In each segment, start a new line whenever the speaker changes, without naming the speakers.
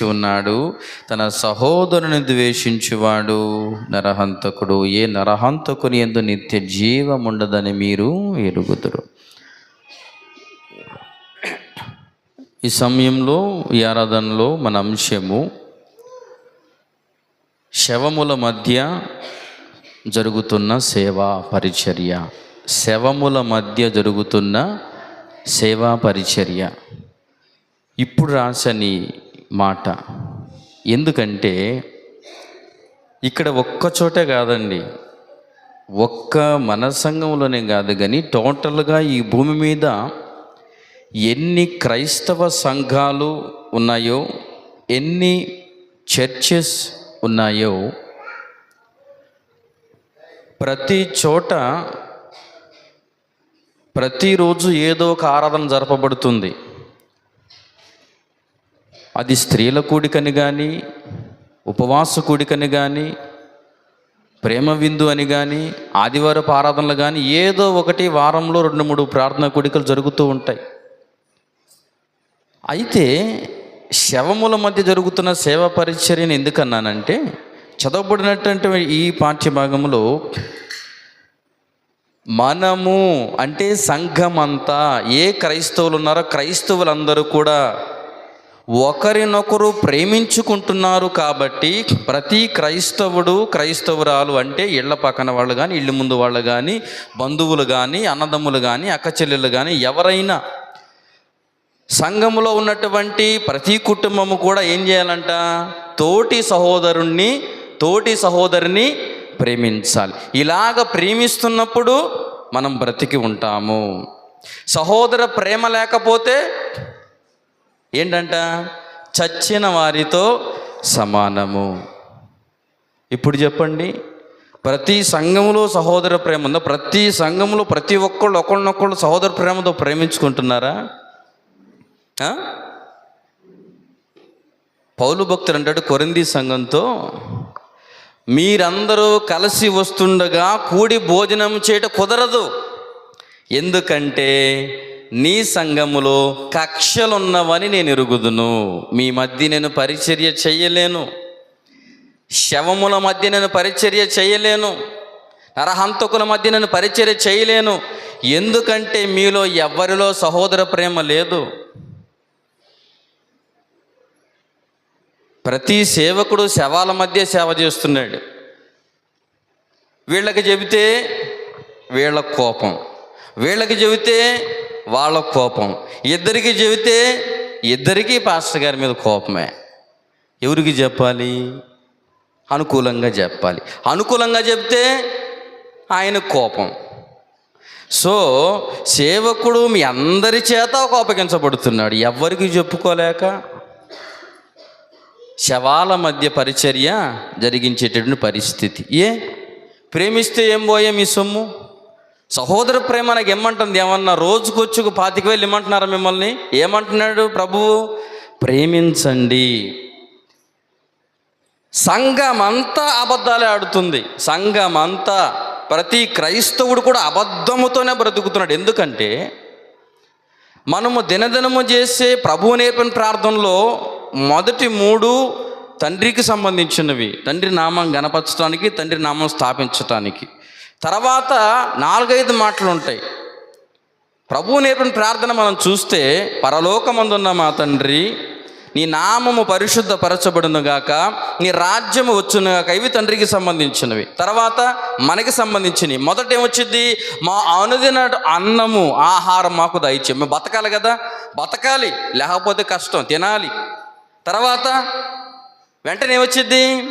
ద్వేషించి ఉన్నాడు. తన సహోదరుని ద్వేషించువాడు నరహంతకుడు. ఏ నరహంతకుని ఎందు నిత్య జీవం ఉండదని మీరు ఎరుగుదురు. ఈ సమయంలో ఈ ఆరాధనలో మన అంశము శవముల మధ్య జరుగుతున్న సేవా పరిచర్య. శవముల మధ్య జరుగుతున్న సేవా పరిచర్య. ఇప్పుడు రాసని మాట. ఎందుకంటే ఇక్కడ ఒక్క చోటే కాదండి. ఒక్క మనసంగంలోనే కాదు కానీ టోటల్గా ఈ భూమి మీద ఎన్ని క్రైస్తవ సంఘాలు ఉన్నాయో ఎన్ని చర్చెస్ ఉన్నాయో ప్రతి చోట ప్రతిరోజు ఏదో ఒక ఆరాధన జరపబడుతుంది. అది స్త్రీల కూడికని కానీ ఉపవాస కూడికని కానీ ప్రేమ విందు అని కానీ ఆదివారపు ఆరాధనలు కానీ ఏదో ఒకటి వారంలో రెండు మూడు ప్రార్థన కూడికలు జరుగుతూ ఉంటాయి. అయితే శవముల మధ్య జరుగుతున్న సేవా పరిచర్యను ఎందుకన్నానంటే చదవబడినటువంటి ఈ పాఠ్యభాగంలో మనము అంటే సంఘమంతా ఏ క్రైస్తవులు ఉన్నారో క్రైస్తవులందరూ కూడా ఒకరినొకరు ప్రేమించుకుంటున్నారు కాబట్టి ప్రతి క్రైస్తవుడు క్రైస్తవురాలు అంటే ఇళ్ళ పక్కన వాళ్ళు కానీ ఇళ్ళ ముందు వాళ్ళు కానీ బంధువులు కానీ అన్నదమ్ములు కానీ అక్కచెల్లెలు కానీ ఎవరైనా సంఘములో ఉన్నటువంటి ప్రతి కుటుంబము కూడా ఏం చేయాలంట? తోటి సహోదరుణ్ణి తోటి సహోదరిని ప్రేమించాలి. ఇలాగ ప్రేమిస్తున్నప్పుడు మనం బ్రతికి ఉంటాము. సహోదర ప్రేమ లేకపోతే ఏంటంట? చచ్చిన వారితో సమానము. ఇప్పుడు చెప్పండి. ప్రతి సంఘములో సహోదర ప్రేమ ఉందా? ప్రతి సంఘములో ప్రతి ఒక్కళ్ళు ఒకళ్ళనొక్కళ్ళు సహోదర ప్రేమతో ప్రేమించుకుంటున్నారా? పౌలు భక్తుడు అంటాడు కొరింది సంఘంతో మీరందరూ కలిసి వస్తుండగా కూడి భోజనం చేయట కుదరదు. ఎందుకంటే నీ సంఘములో కక్షలున్నవని నేను ఎరుగుదును మీ మధ్య నేను పరిచర్య చేయలేను. శవముల మధ్య నేను పరిచర్య చేయలేను. నరహంతకుల మధ్య నేను పరిచర్య చేయలేను. ఎందుకంటే మీలో ఎవరిలో సహోదర ప్రేమ లేదు. ప్రతి సేవకుడు శవాల మధ్య సేవ చేస్తున్నాడు. వీళ్ళకి చెబితే వీళ్ళ కోపం. వీళ్ళకి చెబితే వాళ్ళ కోపం. ఇద్దరికి చెబితే ఇద్దరికీ పాస్టర్ గారి మీద కోపమే. ఎవరికి చెప్పాలి? అనుకూలంగా చెప్పాలి. అనుకూలంగా చెప్తే ఆయన కోపం. సో సేవకుడు మీ అందరి చేత కోపగించబడుతున్నాడు. ఎవరికి చెప్పుకోలేక? శవాల మధ్య పరిచర్య జరిగించేటటువంటి పరిస్థితి. ఏ? ప్రేమిస్తే ఏం పోయే మీ సొమ్ము? సహోదర ప్రేమ నాకు ఏమంటుంది? ఏమన్నా రోజుకొచ్చుకు పాతిక వేలు ఇమ్మంటున్నారా మిమ్మల్ని? ఏమంటున్నాడు ప్రభువు? ప్రేమించండి. సంఘం అంతా అబద్ధాలే ఆడుతుంది. సంఘం అంతా ప్రతి క్రైస్తవుడు కూడా అబద్ధముతోనే బ్రతుకుతున్నాడు. ఎందుకంటే మనము దినదినము చేసే ప్రభువు నేర్పిన ప్రార్థనలో మొదటి మూడు తండ్రికి సంబంధించినవి. తండ్రి నామం గణపరచడానికి తండ్రి నామం స్థాపించటానికి. తర్వాత నాలుగైదు మాటలు ఉంటాయి ప్రభువు నేర్పిన ప్రార్థన మనం చూస్తే పరలోకమందున్న మా తండ్రి నీ నామము పరిశుద్ధపరచబడును గాక నీ రాజ్యము వచ్చును గాక ఇవి తండ్రికి సంబంధించినవి. తర్వాత మనకి సంబంధించినవి. మొదట ఏమొచ్చింది మా అనుదిన అన్నము ఆహారం మాకు దయచే మేము బతకాలి కదా? బతకాలి. లేకపోతే కష్టం. తినాలి. తర్వాత వెంటనే ఏమొచ్చింది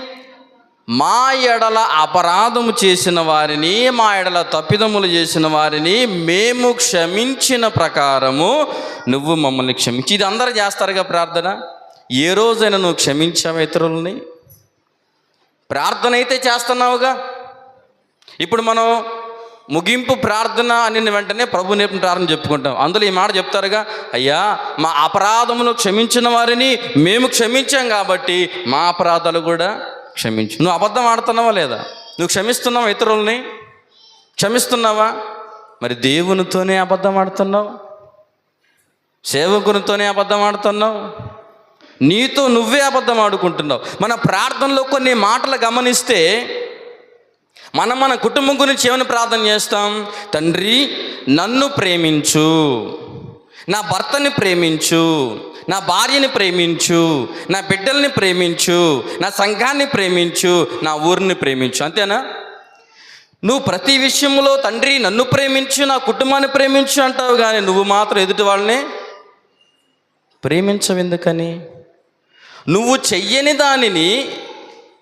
మా ఎడల అపరాధము చేసిన వారిని మా ఎడల తప్పిదములు చేసిన వారిని మేము క్షమించిన ప్రకారము నువ్వు మమ్మల్ని క్షమించి ఇది అందరూ చేస్తారుగా ప్రార్థన? ఏ రోజైనా నువ్వు క్షమించావు ఇతరులని? ప్రార్థన అయితే చేస్తున్నావుగా. ఇప్పుడు మనం ముగింపు ప్రార్థన అని వెంటనే ప్రభు నేర్పిన ప్రార్థన చెప్పుకుంటాం. అందులో ఈ మాట చెప్తారుగా అయ్యా మా అపరాధమును క్షమించిన వారిని మేము క్షమించాం కాబట్టి మా అపరాధాలు కూడా క్షమించు. నువ్వు అబద్ధం ఆడుతున్నావా లేదా? నువ్వు క్షమిస్తున్నావా ఇతరుల్ని? క్షమిస్తున్నావా? మరి దేవునితోనే అబద్ధం ఆడుతున్నావు? సేవకునితోనే అబద్ధం ఆడుతున్నావు? నీతో నువ్వే అబద్ధం ఆడుకుంటున్నావు. మన ప్రార్థనలో కొన్ని మాటలు గమనిస్తే మనం మన కుటుంబం గురించి ఏమని ప్రార్థన చేస్తాం? తండ్రి నన్ను ప్రేమించు. నా భర్తని ప్రేమించు. నా భార్యని ప్రేమించు నా బిడ్డల్ని ప్రేమించు నా సంఘాన్ని ప్రేమించు నా ఊరిని ప్రేమించు. అంతేనా? నువ్వు ప్రతి విషయంలో తండ్రి నన్ను ప్రేమించు నా కుటుంబాన్ని ప్రేమించు అంటావు కానీ నువ్వు మాత్రం ఎదుటి వాళ్ళని ప్రేమించవెందుకని నువ్వు చెయ్యని దానిని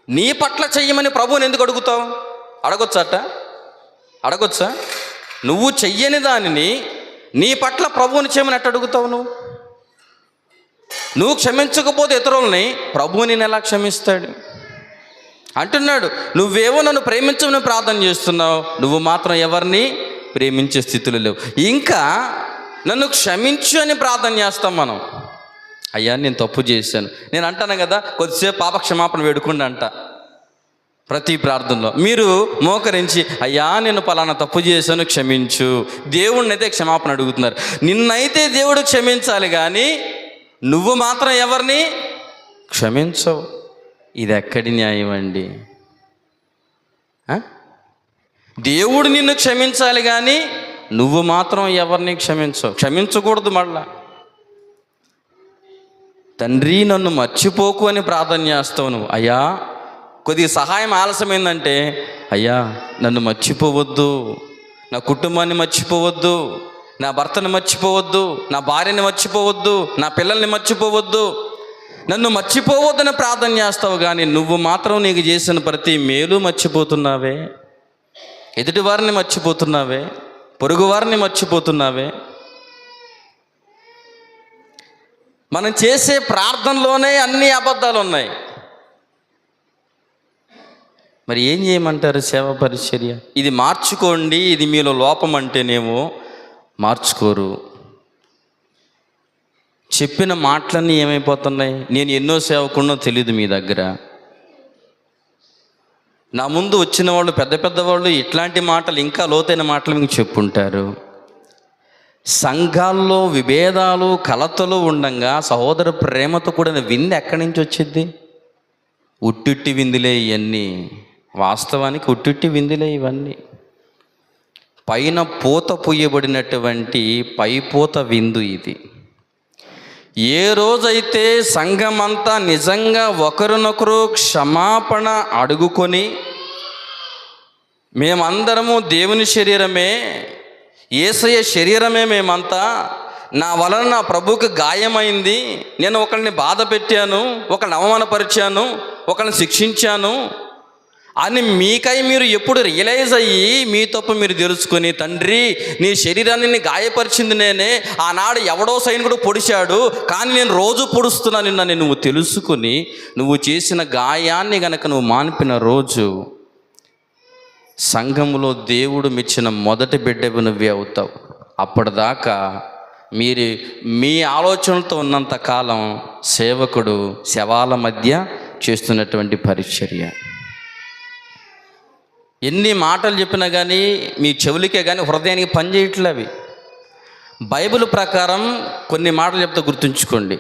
నీ పట్ల చెయ్యమని ప్రభువుని ఎందుకు అడుగుతావు? అడగొచ్చట? అడగొచ్చా? నువ్వు చెయ్యని దానిని నీ పట్ల ప్రభువుని చేయమని అట్ట అడుగుతావు నువ్వు? నువ్వు క్షమించకపోతే ఇతరులని ప్రభువు నేను ఎలా క్షమిస్తాడు? అంటున్నాడు నువ్వేవో నన్ను ప్రేమించమని ప్రార్థన చేస్తున్నావు నువ్వు మాత్రం ఎవరిని ప్రేమించే స్థితిలో లేవు. ఇంకా నన్ను క్షమించు అని ప్రార్థన చేస్తాం మనం. అయ్యా నేను తప్పు చేశాను. నేను అంటాను కదా కొద్దిసేపు పాప క్షమాపణ వేడుకుండా అంట. ప్రతి ప్రార్థనలో మీరు మోకరించి అయ్యా నేను పలానా తప్పు చేశాను క్షమించు. దేవుడిని అయితే క్షమాపణ అడుగుతున్నారు. నిన్నైతే దేవుడు క్షమించాలి కానీ నువ్వు మాత్రం ఎవరిని? క్షమించవు. ఇది ఎక్కడి న్యాయం అండి దేవుడు నిన్ను క్షమించాలి కానీ నువ్వు మాత్రం ఎవరిని క్షమించవు. క్షమించకూడదు మళ్ళా. తండ్రి నన్ను మర్చిపోకు అని ప్రార్థన చేస్తావు నువ్వు. అయ్యా కొద్దిగా సహాయం ఆలస్యమైందంటే అయ్యా నన్ను మర్చిపోవద్దు. నా కుటుంబాన్ని మర్చిపోవద్దు. నా భర్తను మర్చిపోవద్దు నా భార్యని మర్చిపోవద్దు నా పిల్లల్ని మర్చిపోవద్దు. నన్ను మర్చిపోవద్దని ప్రార్థన చేస్తావు కానీ నువ్వు మాత్రం నీకు చేసిన ప్రతి మేలు మర్చిపోతున్నావే. ఎదుటివారిని మర్చిపోతున్నావే పొరుగువారిని మర్చిపోతున్నావే. మనం చేసే ప్రార్థనలోనే అన్ని అబద్ధాలు ఉన్నాయి. మరి ఏం చేయమంటారు సేవ పరిచర్య? ఇది మార్చుకోండి ఇది మీలో లోపం అంటేనేమో మార్చుకోరు. చెప్పిన మాటలన్నీ ఏమైపోతున్నాయి? నేను ఎన్నో సేవకున్నో తెలియదు మీ దగ్గర. నా ముందు వచ్చిన వాళ్ళు పెద్ద పెద్ద వాళ్ళు ఇట్లాంటి మాటలు ఇంకా లోతైన మాటలు మీకు చెప్పుంటారు. సంఘాల్లో విభేదాలు కలతలు ఉండంగా సహోదర ప్రేమతో కూడిన విందు ఎక్కడి నుంచి వచ్చింది ఉట్టిట్టి విందులే ఇవన్నీ. వాస్తవానికి ఉట్టిట్టి విందులే ఇవన్నీ. పైన పూత పుయ్యబడినటువంటి పైపూత విందు ఇది. ఏ రోజైతే సంఘమంతా నిజంగా ఒకరినొకరు క్షమాపణ అడుగుకొని మేమందరము దేవుని శరీరమే ఏసయ్య శరీరమే మేమంతా నా వలన నా ప్రభుకి గాయమైంది నేను ఒకరిని బాధ పెట్టాను ఒకరిని అవమానపరిచాను ఒకరిని శిక్షించాను అని మీకై మీరు ఎప్పుడు రియలైజ్ అయ్యి మీ తప్పు మీరు తెలుసుకొని తండ్రి నీ శరీరాన్ని గాయపరిచింది నేనే. ఆనాడు ఎవడో సైనికుడు పొడిచాడు. కానీ నేను రోజు పొడుస్తున్నా నిన్న నువ్వు తెలుసుకుని నువ్వు చేసిన గాయాన్ని గనక నువ్వు మాన్పిన రోజు సంఘములో దేవుడు మెచ్చిన మొదటి బిడ్డవి నువ్వే అవుతావు. అప్పటిదాకా మీరు మీ ఆలోచనలతో ఉన్నంత కాలం సేవకుడు శవాల మధ్య చేస్తున్నటువంటి పరిచర్య. ఎన్ని మాటలు చెప్పినా కానీ మీ చెవులకే కానీ హృదయానికి పనిచేయట్లేవి అవి. బైబిల్ ప్రకారం కొన్ని మాటలు చెప్తే గుర్తుంచుకోండి.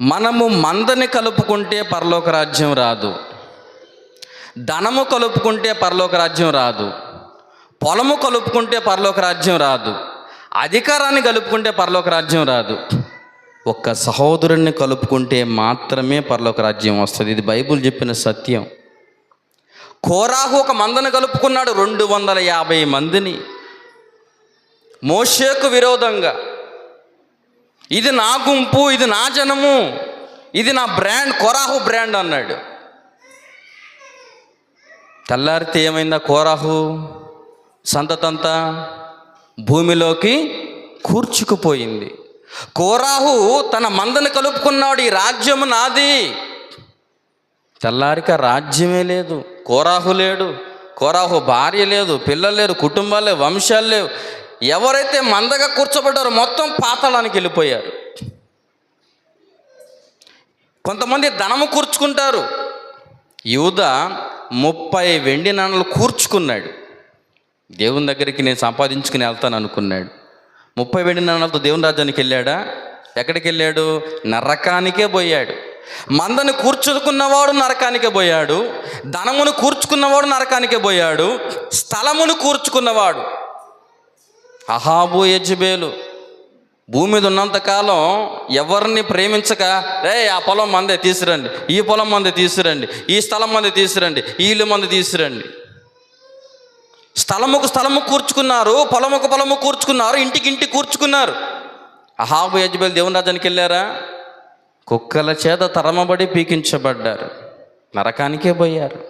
మనము మందని కలుపుకుంటే పరలోక రాజ్యం రాదు. ధనము కలుపుకుంటే పరలోక రాజ్యం రాదు. పొలము కలుపుకుంటే పరలోక రాజ్యం రాదు. అధికారాన్ని కలుపుకుంటే పరలోక రాజ్యం రాదు. ఒక్క సహోదరుణ్ణి కలుపుకుంటే మాత్రమే పరలోక రాజ్యం వస్తుంది. ఇది బైబిల్ చెప్పిన సత్యం. కోరాహు ఒక మందను కలుపుకున్నాడు రెండు వందల యాభై మందిని. మోషేకు విరోధంగా ఇది నా గుంపు ఇది నా జనము ఇది నా బ్రాండ్ కొరాహు బ్రాండ్ అన్నాడు. తెల్లారితే ఏమైందా కోరాహు? సంతతంతా భూమిలోకి కూర్చుకుపోయింది. కోరాహు తన మందను కలుపుకున్నాడు ఈ రాజ్యము నాది. తెల్లారిక రాజ్యమే లేదు. కోరాహు లేడు కోరాహు భార్య లేదు పిల్లలు లేరు కుటుంబాలు లేవు వంశాలు లేవు. ఎవరైతే మందగా కూర్చోబడ్డారో మొత్తం పాతాళానికి వెళ్ళిపోయారు. కొంతమంది ధనము కూర్చుకుంటారు. యూద ముప్పై వెండి నాణలు కూర్చుకున్నాడు. దేవుని దగ్గరికి నేను సంపాదించుకుని వెళ్తాను అనుకున్నాడు. ముప్పై వెండి నాణాలతో దేవుని రాజ్యానికి వెళ్ళాడా? ఎక్కడికి వెళ్ళాడు? నరకానికే పోయాడు. మందని కూర్చుకున్నవాడు నరకానికి పోయాడు ధనమును కూర్చుకున్నవాడు నరకానికే పోయాడు స్థలమును కూర్చుకున్నవాడు. అహాబు యజ్బేలు భూమి మీద ఉన్నంతకాలం ఎవరిని ప్రేమించక రే ఆ పొలం మందే తీసురండి ఈ పొలం మంది తీసురండి ఈ స్థలం మంది తీసురండి ఈ ఇల్లు మంది తీసురండి స్థలముకు స్థలము కూర్చుకున్నారు పొలముకు పొలము కూర్చుకున్నారు ఇంటికి ఇంటి కూర్చుకున్నారు. అహాబు యజ్బేలు దేవుని రాజానికి వెళ్ళారా? కుక్కల చేత తరమబడి పీకించబడ్డారు. నరకానికే పోయారు.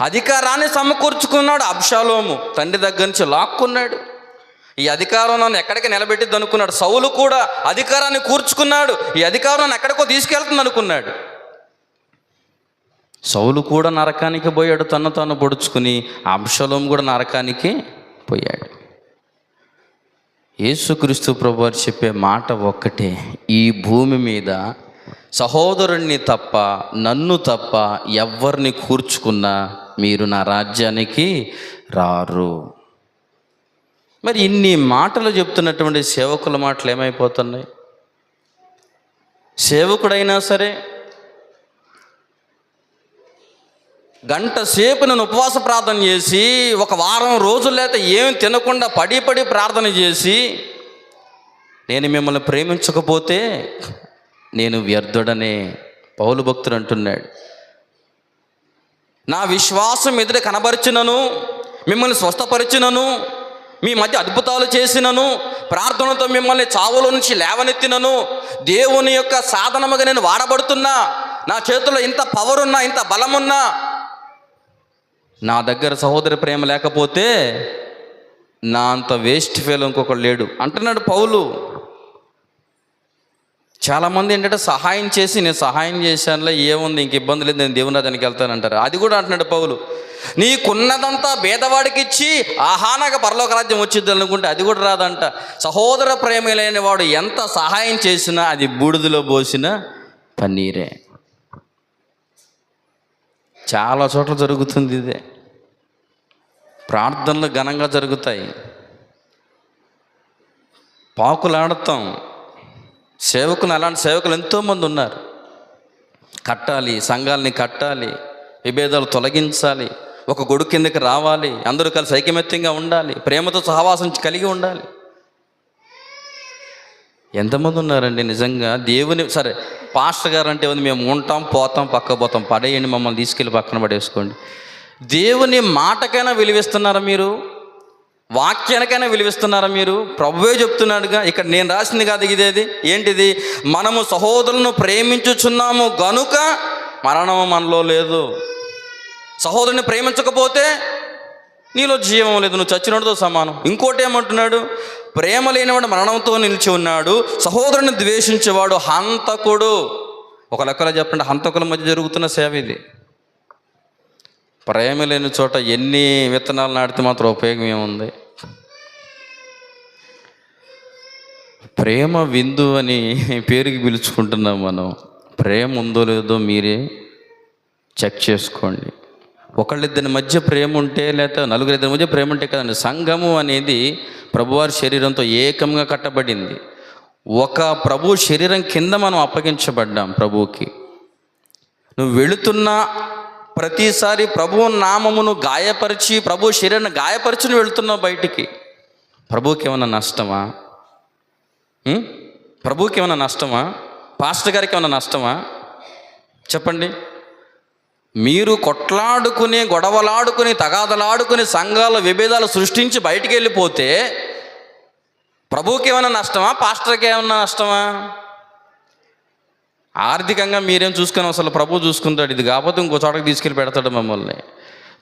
అధికారాన్ని సమకూర్చుకున్నాడు అబ్షాలోము. తండ్రి దగ్గర నుంచి లాక్కున్నాడు. ఈ అధికారం నన్ను ఎక్కడికి నిలబెట్టిద్ది అనుకున్నాడు. సౌలు కూడా అధికారాన్ని కూర్చుకున్నాడు. ఈ అధికారం నన్ను ఎక్కడికో తీసుకెళ్తుంది అనుకున్నాడు. సౌలు కూడా నరకానికి పోయాడు. తను తాను పొడుచుకుని అబ్షలోం కూడా నరకానికి పోయాడు. యేసుక్రీస్తు ప్రభు వారు చెప్పే మాట ఒక్కటే ఈ భూమి మీద సహోదరుణ్ణి తప్ప నన్ను తప్ప ఎవరిని కూర్చుకున్నా మీరు నా రాజ్యానికి రారు. మరి ఇన్ని మాటలు చెప్తున్నటువంటి సేవకుల మాటలు ఏమైపోతున్నాయి? సేవకుడైనా సరే గంట సేపు నేను ఉపవాస ప్రార్థన చేసి ఒక వారం రోజులు లేకపోతే ఏం తినకుండా పడి పడి ప్రార్థన చేసి నేను మిమ్మల్ని ప్రేమించకపోతే నేను వ్యర్థుడనే పౌలు భక్తుడు అంటున్నాడు. నా విశ్వాసం ఎదుట కనబరిచినను మిమ్మల్ని స్వస్థపరిచినను మీ మధ్య అద్భుతాలు చేసినను ప్రార్థనతో మిమ్మల్ని చావులో నుంచి లేవనెత్తినను దేవుని యొక్క సాధనముగా నేను వాడబడుతున్నా నా చేతిలో ఇంత పవర్ ఉన్నా ఇంత బలమున్నా నా దగ్గర సహోదరి ప్రేమ లేకపోతే నా అంత వేస్ట్ ఫెయిల్ ఇంకొకడు లేడు. అంటున్నాడు పౌలు. చాలామంది ఏంటంటే సహాయం చేసి నేను సహాయం చేశానులే ఏముంది ఇంక ఇబ్బంది లేదు నేను దేవుని రాజానికి వెళ్తానంటారు అది కూడా అంటున్నాడు పౌలు. నీకున్నదంతా భేదవాడికి ఇచ్చి ఆహా నాకు పరలోక రాజ్యం వచ్చింది అనుకుంటే అది కూడా రాదంట. సహోదర ప్రేమ లేని వాడు ఎంత సహాయం చేసినా అది బూడిదలో పోసిన పన్నీరే. చాలా చోట్ల జరుగుతుంది ఇదే. ప్రార్థనలు ఘనంగా జరుగుతాయి. పాకులాడతాం. సేవకులు అలాంటి సేవకులు ఎంతోమంది ఉన్నారు. కట్టాలి సంఘాలని కట్టాలి విభేదాలు తొలగించాలి ఒక గొడు కిందకి రావాలి అందరూ కలిసి ఐకమత్యంగా ఉండాలి ప్రేమతో సహవాసం కలిగి ఉండాలి. ఎంతమంది ఉన్నారండి నిజంగా దేవుని సరే పాస్టర్ గారు అంటే ఉంది మేము ఉంటాం పోతాం పక్క పోతాం. పడేయండి మమ్మల్ని తీసుకెళ్ళి పక్కన పడేసుకోండి. దేవుని మాటకైనా విలువిస్తున్నారా మీరు? వాక్యానికైనా విలువిస్తున్నారా మీరు? ప్రభువే చెప్తున్నాడుగా ఇక్కడ నేను రాసింది కాదు ఇదేది ఏంటిది? మనము సహోదరులను ప్రేమించుచున్నాము గనుక మరణము మనలో లేదు. సహోదరుని ప్రేమించకపోతే నీలో జీవం లేదు నువ్వు చచ్చినోడితో సమానం. ఇంకోటి ఏమంటున్నాడు? ప్రేమ లేనివాడు మరణంతో నిలిచి ఉన్నాడు సహోదరుని ద్వేషించేవాడు హంతకుడు. ఒక లెక్కలో చెప్పండి హంతకుల మధ్య జరుగుతున్న సేవ ఇది. ప్రేమ లేని చోట ఎన్ని విత్తనాలు నాటితే మాత్రం ఉపయోగం ఏముంది? ప్రేమ విందు అని పేరుకి పిలుచుకుంటున్నాం మనం. ప్రేమ ఉందో లేదో మీరే చెక్ చేసుకోండి. ఒకళ్ళిద్దరి మధ్య ప్రేమ ఉంటే లేదా నలుగురిద్దరి మధ్య ప్రేమ ఉంటే కదండి సంఘము అనేది ప్రభువారి శరీరంతో ఏకంగా కట్టబడింది. ఒక ప్రభు శరీరం కింద మనం అప్పగించబడ్డాం ప్రభువుకి. నువ్వు వెళుతున్న ప్రతిసారి ప్రభు నామమును గాయపరిచి ప్రభు శరీరాన్ని గాయపరిచి వెళుతున్నావు బయటికి. ప్రభుకి ఏమైనా నష్టమా? ప్రభుకి ఏమైనా నష్టమా? పాస్టర్ గారికి ఏమైనా నష్టమా? చెప్పండి. మీరు కొట్లాడుకుని గొడవలాడుకుని తగాదలాడుకుని సంఘాల విభేదాలు సృష్టించి బయటికి వెళ్ళిపోతే ప్రభుకి ఏమైనా నష్టమా? పాస్టర్కి ఏమైనా నష్టమా? ఆర్థికంగా మీరేం చూసుకుని? అసలు ప్రభు చూసుకుంటాడు. ఇది కాకపోతే ఇంకో చోటకి తీసుకెళ్ళి పెడతాడు మమ్మల్ని.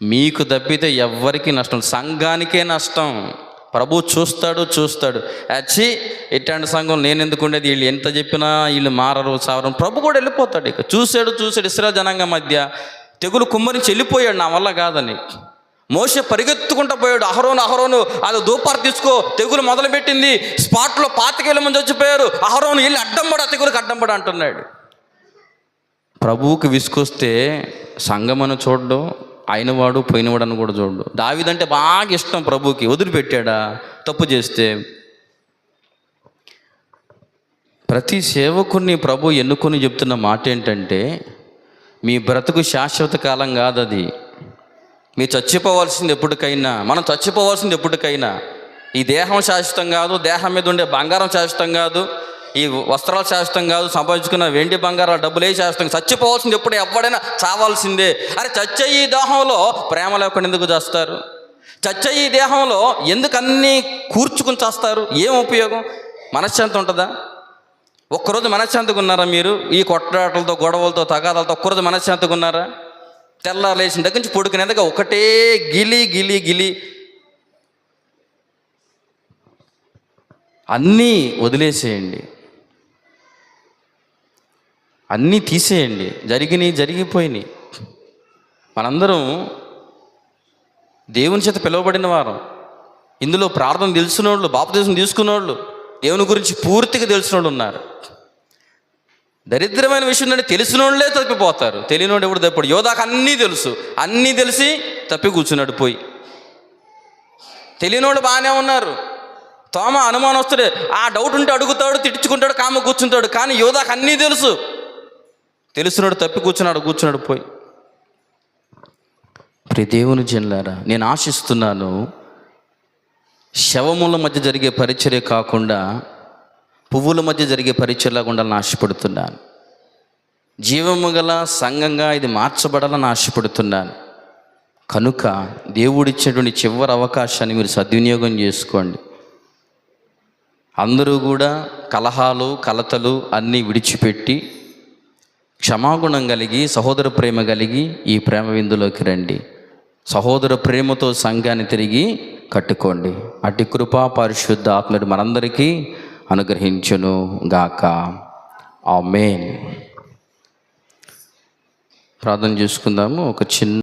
మీకు తప్పితే ఎవ్వరికీ నష్టం. సంఘానికే నష్టం. ప్రభు చూస్తాడు చూస్తాడు. అచ్చి ఎట్లాంటి సంఘం నేను ఎందుకు ఉండేది? వీళ్ళు ఎంత చెప్పినా వీళ్ళు మారరు సావరం. ప్రభు కూడా వెళ్ళిపోతాడు ఇక. చూశాడు చూశాడు ఇస్రా జనాంగం మధ్య. తెగులు కుమ్మరించి వెళ్ళిపోయాడు నా వల్ల కాదని. మోస పరిగెత్తుకుంటూ పోయాడు. అహరోను అహరోను అది దూపారు తీసుకో తెగులు మొదలుపెట్టింది. స్పాట్లో పాతికేళ్ళ మంది చచ్చిపోయారు. అహరోను వెళ్ళి అడ్డంపడ తెగులకు అడ్డంపడ అంటున్నాడు. ప్రభువుకి విసుకొస్తే సంగమను చూడడం అయినవాడు పోయినవాడు అని కూడా చూడు దావిదంటే బాగా ఇష్టం ప్రభుకి. వదిలిపెట్టాడా? తప్పు చేస్తే. ప్రతి సేవకుని ప్రభు ఎన్నుకొని చెప్తున్న మాట ఏంటంటే మీ బ్రతుకు శాశ్వత కాలం కాదు అది మీరు చచ్చిపోవాల్సింది ఎప్పటికైనా మనం చచ్చిపోవాల్సింది ఎప్పటికైనా. ఈ దేహం శాశ్వతం కాదు దేహం మీద ఉండే బంగారం శాశ్వతం కాదు ఈ వస్త్రాలు శాశ్వతం కాదు సంపాదించుకున్న వెండి బంగారాలు డబ్బులే శాశ్వతం చచ్చిపోవాల్సింది ఎప్పుడు ఎవడైనా చావాల్సిందే. అరే చచ్చే ఈ దేహంలో ప్రేమ లేకుండా ఎందుకు చేస్తారు? చచ్చే ఈ దేహంలో ఎందుకు అన్నీ కూర్చుకుని చేస్తారు? ఏం ఉపయోగం? మనశ్శాంతి ఉంటుందా? ఒక్కరోజు మనశ్శాంతిగా ఉన్నారా మీరు? ఈ కొట్లాటలతో గొడవలతో తగాదాలతో ఒక్కరోజు మనశ్శాంతిగా ఉన్నారా? తెల్లారు లేచిన దగ్గర నుంచి పొడుకునేందుకు ఒకటే గిలి గిలి గిలి. అన్నీ వదిలేసేయండి. అన్నీ తీసేయండి. జరిగినాయి జరిగిపోయినాయి. మనందరం దేవుని చేత పిలువబడిన వారం. ఇందులో ప్రార్థన తెలిసినోళ్ళు బాపదేశం తీసుకున్నోళ్ళు దేవుని గురించి పూర్తిగా తెలిసినోళ్ళు ఉన్నారు. దరిద్రమైన విషయం అంటే తెలిసిన వాళ్ళే తప్పిపోతారు. తెలియనోడు ఎవడు తప్పుడు యోధాకు అన్నీ తెలుసు. అన్నీ తెలిసి తప్పి కూర్చున్నాడు పోయి. తెలియనోళ్ళు బాగానే ఉన్నారు. తోమ అనుమానం ఆ డౌట్ ఉంటే అడుగుతాడు తిట్టుకుంటాడు కామ కూర్చుంటాడు. కానీ యోధాకు అన్నీ తెలుసు. తెలిసినాడు తప్పి కూర్చున్నాడు కూర్చున్నాడు పోయి. ప్రియ దేవుని జన్లారా నేను ఆశిస్తున్నాను శవముల మధ్య జరిగే పరిచర్య కాకుండా పువ్వుల మధ్య జరిగే పరిచర్లాగా ఉండాలని ఆశపడుతున్నాను. జీవము గల సంఘంగా ఇది మార్చబడాలని ఆశపడుతున్నాను. కనుక దేవుడిచ్చేటువంటి చివరి అవకాశాన్ని మీరు సద్వినియోగం చేసుకోండి. అందరూ కూడా కలహాలు కలతలు అన్నీ విడిచిపెట్టి క్షమాగుణం కలిగి సహోదర ప్రేమ కలిగి ఈ ప్రేమ విందులోకి రండి. సహోదర ప్రేమతో సంఘాన్ని తిరిగి కట్టుకోండి. అటు కృపా పరిశుద్ధ ఆత్మడు మనందరికీ అనుగ్రహించును గాక. ఆమేన్. ప్రార్థన చేసుకుందాము. ఒక చిన్న